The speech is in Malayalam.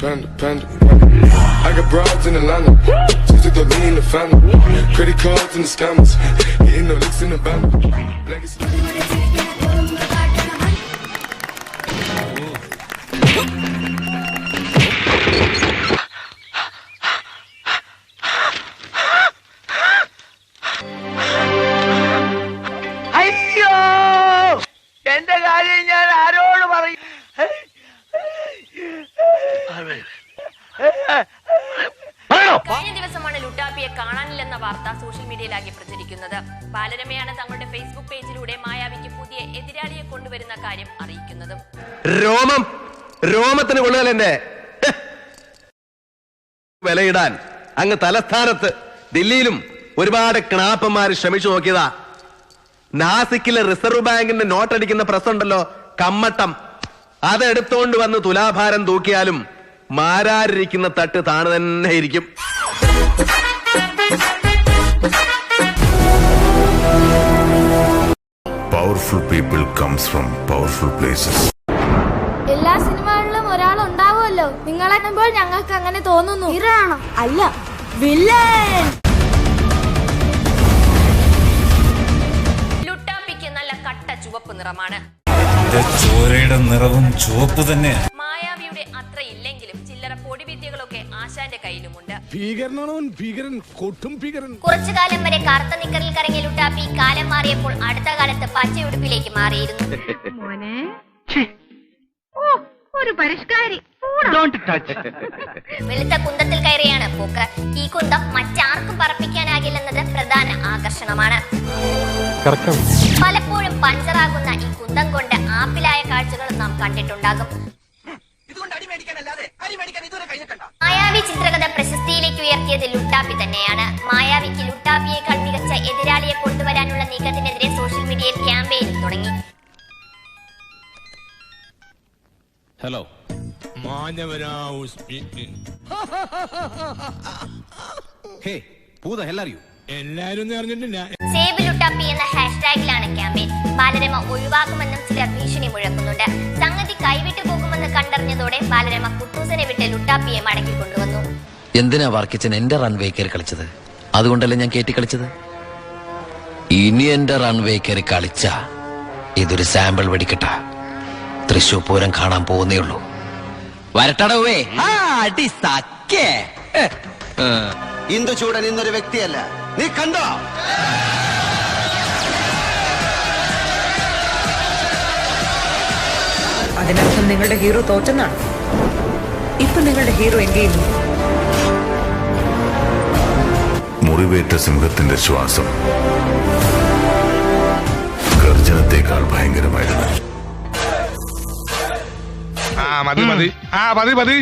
panda, panda. I got broads in Atlanta. Just took the lean in the family. Credit cards and the scammers. Hitting the licks in the band. Legacy. കഴിഞ്ഞ ദിവസമാണ് ലുട്ടാപ്പിയെ കാണാനില്ലെന്ന വാർത്ത സോഷ്യൽ മീഡിയയിലാകെ പ്രചരിക്കുന്നത്. ബാലരമയാണ് തങ്ങളുടെ ഫേസ്ബുക്ക് പേജിലൂടെ മായാവിക്ക് പുതിയ എതിരാളിയെ കൊണ്ടുവരുന്ന കാര്യം അറിയിക്കുന്നതും. രോമം രോമത്തിന് കൊള്ളുകലെന്റെ. വിലയിടാൻ അങ്ങ് തലസ്ഥാനത്ത് ദില്ലിയിലും ഒരുപാട് ക്ണാപ്പന്മാർ ശ്രമിച്ചു നോക്കിയതാ. നാസിക്കിലെ റിസർവ് ബാങ്കിന്റെ നോട്ടടിക്കുന്ന പ്രസ് ഉണ്ടല്ലോ കമ്മട്ടം. അതെടുത്തോണ്ട് വന്ന് തുലാഭാരം തൂക്കിയാലും മാരാരിരിക്കുന്ന തട്ട് താണ് തന്നെ ഇരിക്കും. Powerful people comes from powerful places എല്ലാ സിനിമകളിലും ഒരാൾ ഉണ്ടാവുമല്ലോ നിങ്ങൾ കാണുമ്പോൾ ഞങ്ങൾക്ക് അങ്ങനെ തോന്നുന്നു. ഹീറോയാണോ അല്ല വില്ലൻ! ലുട്ടാപ്പിക്ക് നല്ല കട്ട ചുവപ്പ് നിറമാണ്. ചോരയുടെ നിറവും ചുവപ്പ് തന്നെയാണ്. ആശാന്റെ കയ്യിലുമുണ്ട്. ഭീകരനാണവൻ ഭീകരൻ കൊട്ടും ഭീകരൻ. കുറച്ചു കാലം വരെ കറുത്ത നിക്കറിൽ കറങ്ങിയ ലുട്ടാപ്പി കാലം മാറിയപ്പോൾ അടുത്ത കാലത്ത് പച്ചയുടുപ്പിലേക്ക് മാറിയിരുന്നു. ഒരു പരിഷ്കാരി. വെളുത്ത കുന്തത്തിൽ കയറിയാണ് പോക്ക് ഈ കുന്തം മറ്റാർക്കും പറപ്പിക്കാനാകില്ലെന്നത് പ്രധാന ആകർഷണമാണ്. പലപ്പോഴും പഞ്ചറാകുന്ന ഈ കുന്തം കൊണ്ട് ആപ്പിലായ കാഴ്ചകൾ നാം കണ്ടിട്ടുണ്ടാകും. മായാവി ചിത്രകഥ പ്രശസ്തിയിലേക്ക് ഉയർത്തിയത് ലുട്ടാപ്പി തന്നെയാണ്. മായാവിക്ക് ലുട്ടാപ്പിയേക്കാൾ മികച്ച എതിരാളിയെ കൊണ്ടുവരാനുള്ള നീക്കത്തിനെതിരെ സോഷ്യൽ മീഡിയയിൽ ക്യാമ്പയിൻ തുടങ്ങി. ഹലോ ഹേ എല്ലാരും ഒന്നും അറിഞ്ഞിട്ടില്ല. എന്ന ഹാഷ്ടാഗിലാണ് ക്യാമ്പയിൻ ബാലരമ ഒഴിവാക്കുമെന്നും ചിലർ ഭീഷണി മുഴക്കുന്നുണ്ട്. സംഗതി കൈവിട്ടു പോകുമെന്ന് കണ്ടറിഞ്ഞതോടെ ബാലരമ കുട്ടൂസനെ വിട്ട് ലുട്ടാപ്പിയെ മടക്കി കൊണ്ടുവന്നു. എന്തിനാ വർക്കിച്ചൻ എന്റെ റൺവേ കയറി കളിച്ചത്? അതുകൊണ്ടല്ലേ ഞാൻ കയറ്റി കളിച്ചത്? ഇനി എന്റെ റൺവേ കയറി കളിച്ച ഇതൊരു സാമ്പിൾ വെടിക്കട്ട. തൃശൂർ പൂരം കാണാൻ പോകുന്നേ ഉള്ളൂ. വരട്ടടവേ അടി സക്കേ ഇന്ദുചൂടൻ ഇന്നൊരു വ്യക്തിയല്ല. നീ കണ്ടോ? നിങ്ങളുടെ ഹീറോ തോറ്റെന്നാണ്. ഇപ്പൊ നിങ്ങളുടെ ഹീറോ എന്ത് ചെയ്യുന്നു മുറിവേറ്റ സിംഹത്തിന്റെ ശ്വാസം ഗർജനത്തെക്കാൾ ഭയങ്കരമായിരുന്നു. ആ മതി മതി. ആ മതി മതി.